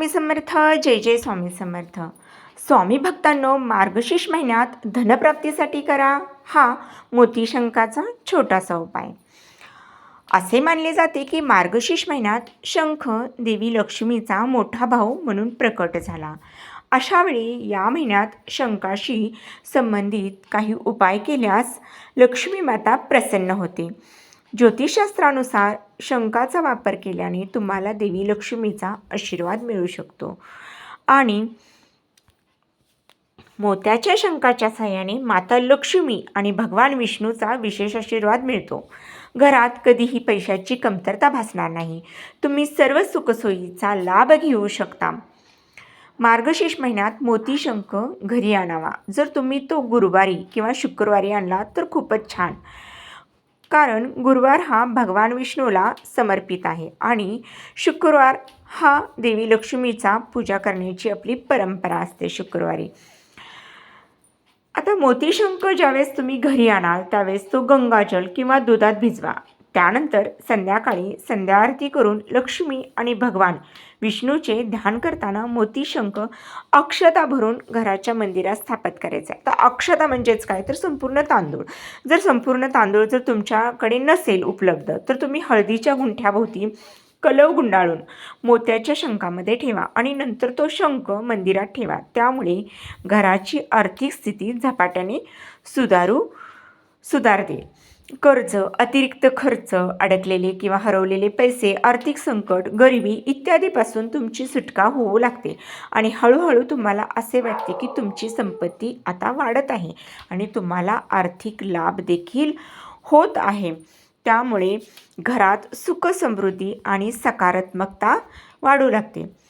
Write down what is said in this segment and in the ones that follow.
स्वामी समर्थ जय जय स्वामी समर्थ. स्वामी भक्तांनो मार्गशीर्ष महिन्यात धनप्राप्तीसाठी करा हा मोतीशंकाचा छोटासा उपाय. असे मानले जाते की मार्गशीर्ष महिन्यात शंख देवी लक्ष्मीचा मोठा भाऊ म्हणून प्रकट झाला. अशावेळी या महिन्यात शंकाशी संबंधित काही उपाय केल्यास लक्ष्मी माता प्रसन्न होते. ज्योतिषशास्त्रानुसार शंकाचा वापर केल्याने तुम्हाला देवी लक्ष्मीचा आशीर्वाद मिळू शकतो. आणि मोत्याच्या शंकाच्या सहाय्याने माता लक्ष्मी आणि भगवान विष्णूचा विशेष आशीर्वाद मिळतो. घरात कधीही पैशाची कमतरता भासणार नाही. तुम्ही सर्व सुखसोयीचा लाभ घेऊ शकता. मार्गशीर्ष महिन्यात मोती शंख घरी आणावा. जर तुम्ही तो गुरुवारी किंवा शुक्रवारी आणला तर खूपच छान. कारण गुरुवार हा भगवान विष्णूला समर्पित आहे आणि शुक्रवार हा देवी लक्ष्मीचा पूजा करण्याची आपली परंपरा असते शुक्रवारी. आता मोतीशंक ज्यावेळेस तुम्ही घरी आणाल त्यावेळेस तो गंगाजल किंवा दुधात भिजवा. त्यानंतर संध्याकाळी संध्या आरती करून लक्ष्मी आणि भगवान विष्णूचे ध्यान करताना मोतीशंख अक्षता भरून घराच्या मंदिरात स्थापित करायचा. आहे तर अक्षता म्हणजेच काय? तर संपूर्ण तांदूळ. जर संपूर्ण तांदूळ जर तुमच्याकडे नसेल उपलब्ध तर तुम्ही हळदीच्या गुंठ्याभोवती कलव गुंडाळून मोत्याच्या शंखामध्ये ठेवा आणि नंतर तो शंख मंदिरात ठेवा. त्यामुळे घराची आर्थिक स्थिती झपाट्याने सुधारू सुधारते. कर्ज अतिरिक्त खर्च अडकलेले किंवा हरवलेले पैसे आर्थिक संकट गरिबी इत्यादीपासून तुमची सुटका होऊ लागते. आणि हळूहळू तुम्हाला असे वाटते की तुमची संपत्ती आता वाढत आहे आणि तुम्हाला आर्थिक लाभ देखील होत आहे. त्यामुळे घरात सुख समृद्धी आणि सकारात्मकता वाढू लागते.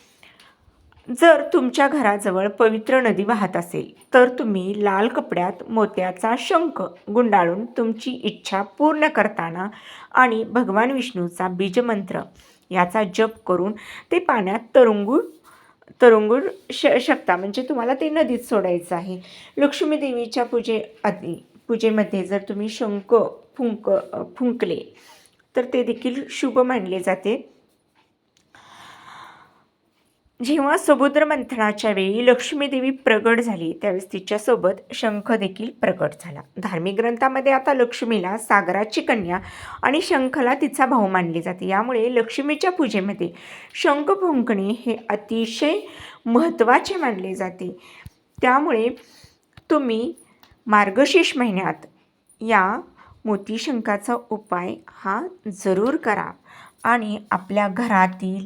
जर तुमच्या घराजवळ पवित्र नदी वाहत असेल तर तुम्ही लाल कपड्यात मोत्याचा शंख गुंडाळून तुमची इच्छा पूर्ण करताना आणि भगवान विष्णूचा बीजमंत्र याचा जप करून ते पाण्यात तरंगूळ तरंगूळ श शकता. म्हणजे तुम्हाला ते नदीत सोडायचं आहे. लक्ष्मी देवीच्या पूजे आधी पूजेमध्ये जर तुम्ही शंख फुंक फुंकले तर ते देखील शुभ मानले जाते. जेव्हा समुद्र मंथनाच्या वेळी लक्ष्मीदेवी प्रगट झाली त्यावेळेस तिच्यासोबत शंख देखील प्रकट झाला. धार्मिक ग्रंथामध्ये आता लक्ष्मीला सागराची कन्या आणि शंखला तिचा भाऊ मानले जाते. यामुळे लक्ष्मीच्या पूजेमध्ये शंख फुंकणे हे अतिशय महत्त्वाचे मानले जाते. त्यामुळे तुम्ही मार्गशीर्ष महिन्यात या मोतीशंकाचा उपाय हा जरूर करा आणि आपल्या घरातील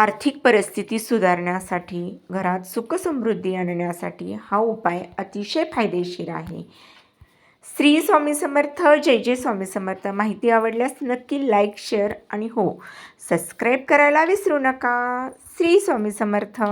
आर्थिक परिस्थिती सुधारण्यासाठी घरात सुखसमृद्धी आणण्यासाठी हा उपाय अतिशय फायदेशीर आहे. श्री स्वामी समर्थ जय जय स्वामी समर्थ. माहिती आवडल्यास नक्की लाईक शेअर आणि हो सबस्क्राईब करायला विसरू नका. श्री स्वामी समर्थ.